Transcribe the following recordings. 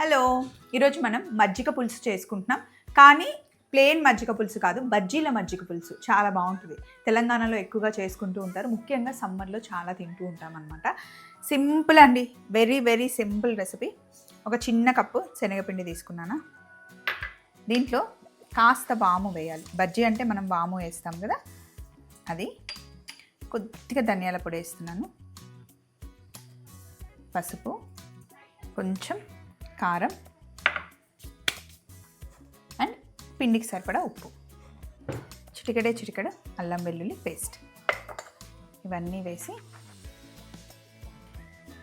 Hello ఈరోజు మనం మజ్జిగ పులుసు చేసుకుంటున్నాం. కానీ ప్లేన్ మజ్జిగ పులుసు కాదు బజ్జీల మజ్జిగ పులుసు చాలా బాగుంటుంది. తెలంగాణలో ఎక్కువగా చేసుకుంటూ ఉంటారు. ముఖ్యంగా సమ్మర్లో చాలా తింటూ ఉంటాం అనమాట సింపుల్ అండి వెరీ వెరీ సింపుల్ రెసిపీ. ఒక చిన్న కప్పు శనగపిండి తీసుకున్నాను? దీంట్లో కాస్త వాము వేయాలి. బజ్జీ అంటే మనం వాము వేస్తాం కదా? అది. కొద్దిగా ధనియాల పొడి వేస్తున్నాను. పసుపు. కొంచెం కారం అండ్ పిండికి సరిపడా ఉప్పు. చిటికడే చిటికడ అల్లం వెల్లుల్లి పేస్ట్. ఇవన్నీ వేసి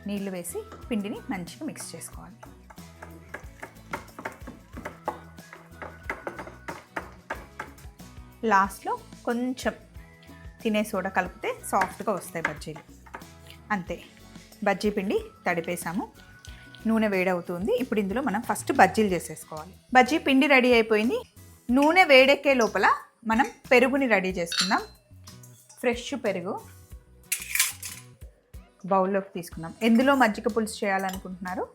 నీళ్ళు వేసి పిండిని మంచిగా మిక్స్ చేసుకోవాలి. లాస్ట్లో కొంచెం తినే సోడా కలిపితే సాఫ్ట్గా వస్తాయి బజ్జీలు. అంతే. బజ్జీ పిండి తడిపేసాము. నూనె వేడవుతుంది. ఇప్పుడు ఇందులో మనం ఫస్ట్ బజ్జీలు చేసేసుకోవాలి. బజ్జీ పిండి రెడీ అయిపోయింది. నూనె వేడెక్కే లోపల మనం పెరుగుని రెడీ చేసుకుందాం. ఫ్రెష్ పెరుగు బౌల్లోకి తీసుకుందాం. ఎందులో మజ్జిగ పులుసు చేయాలనుకుంటున్నారు?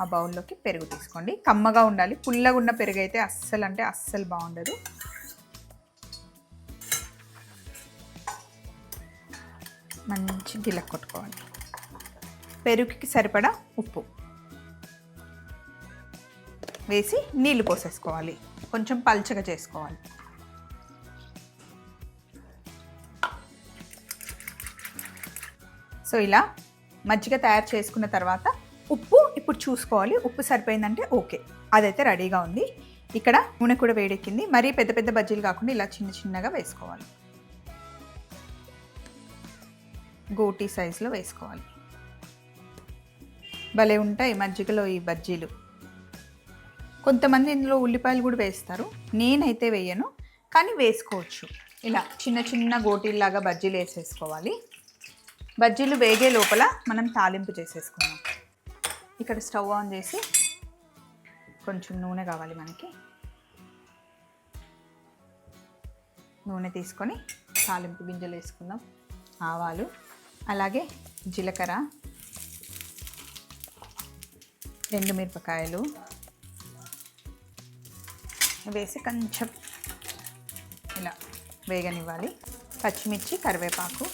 ఆ బౌల్లోకి పెరుగు తీసుకోండి. కమ్మగా ఉండాలి. పుల్లగా ఉన్న పెరుగు అయితే అస్సలు అంటే అస్సలు బాగుండదు. మంచి గిలక్ కొట్టుకోవాలి. పెరుగుకి సరిపడా ఉప్పు. వేసి నీళ్ళు పోసేసుకోవాలి. కొంచెం పల్చగా చేసుకోవాలి. సో ఇలా మజ్జిగ తయారు చేసుకున్న తర్వాత ఉప్పు ఇప్పుడు చూసుకోవాలి. ఉప్పు సరిపోయిందంటే ఓకే. అదైతే రెడీగా ఉంది. ఇక్కడ నూనె కూడా వేడెక్కింది. మరీ పెద్ద పెద్ద బజ్జీలు కాకుండా ఇలా చిన్న చిన్నగా వేసుకోవాలి. గోటీ సైజులో వేసుకోవాలి. భలే ఉంటాయి మజ్జిగలో ఈ బజ్జీలు. కొంతమంది ఇందులో ఉల్లిపాయలు కూడా వేస్తారు. నేనైతే వేయను కానీ వేసుకోవచ్చు. ఇలా చిన్న చిన్న గోటీల్లాగా బజ్జీలు వేసేసుకోవాలి. బజ్జీలు వేగే లోపల మనం తాలింపు చేసేసుకుందాం. ఇక్కడ స్టవ్ ఆన్ చేసి కొంచెం నూనె కావాలి మనకి. నూనె తీసుకొని తాలింపు గింజలు వేసుకుందాం. ఆవాలు అలాగే జీలకర్ర రెండు మిరపకాయలు వేసి కొంచెం ఇలా వేగనివ్వాలి. పచ్చిమిర్చి కరివేపాకు.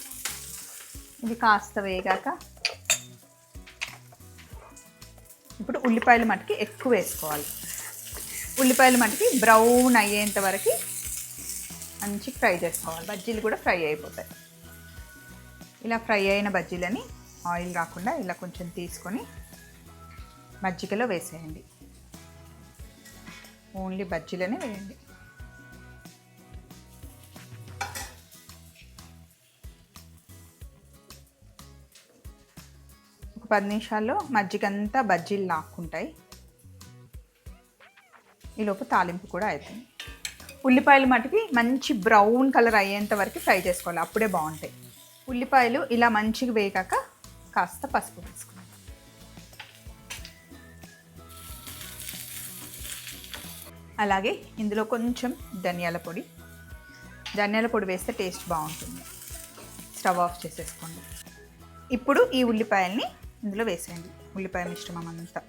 ఇది కాస్త వేగాక ఇప్పుడు ఉల్లిపాయలు మటుకి ఎక్కువ వేసుకోవాలి. ఉల్లిపాయలు మటుకి బ్రౌన్ అయ్యేంత వరకు మంచి ఫ్రై చేసుకోవాలి. బజ్జీలు కూడా ఫ్రై అయిపోతాయి. ఇలా ఫ్రై అయిన బజ్జీలని ఆయిల్ కాకుండా ఇలా కొంచెం తీసుకొని మజ్జిగలో వేసేయండి. ఓన్లీ బజ్జీలనే వేయండి. ఒక పది నిమిషాల్లో మజ్జిగ అంతా బజ్జీలు లాక్కుంటాయి ఈలోపు తాలింపు కూడా అవుతుంది ఉల్లిపాయలు మటుకి మంచి బ్రౌన్ కలర్ అయ్యేంత వరకు ఫ్రై చేసుకోవాలి అప్పుడే బాగుంటాయి. ఉల్లిపాయలు ఇలా మంచిగా వేగాక కాస్త పసుపు వేసుకోవాలి. అలాగే ఇందులో కొంచెం ధనియాల పొడి. ధనియాల పొడి వేస్తే టేస్ట్ బాగుంటుంది. స్టవ్ ఆఫ్ చేసేసుకోండి. ఇప్పుడు ఈ ఉల్లిపాయల్ని ఇందులో వేసేయండి. ఉల్లిపాయ మిశ్రమం అంతా.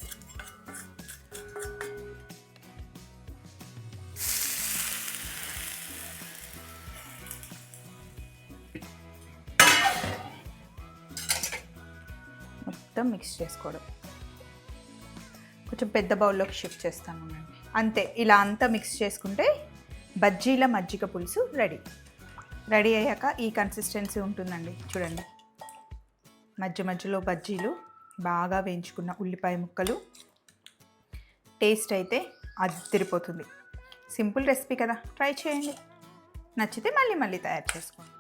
మొత్తం మిక్స్ చేసుకోవడం. కొంచెం పెద్ద బౌల్లోకి షిఫ్ట్ చేస్తాను. నేను అంతే ఇలా అంతా మిక్స్ చేసుకుంటే బజ్జీల మజ్జిగ పులుసు రెడీ. రెడీ అయ్యాక ఈ కన్సిస్టెన్సీ ఉంటుందండి చూడండి. మధ్య మధ్యలో బజ్జీలు బాగా వేయించుకున్న ఉల్లిపాయ ముక్కలు. టేస్ట్ అయితే అదిరిపోతుంది సింపుల్ రెసిపీ కదా ట్రై చేయండి. నచ్చితే మళ్ళీ మళ్ళీ తయారు చేసుకోండి.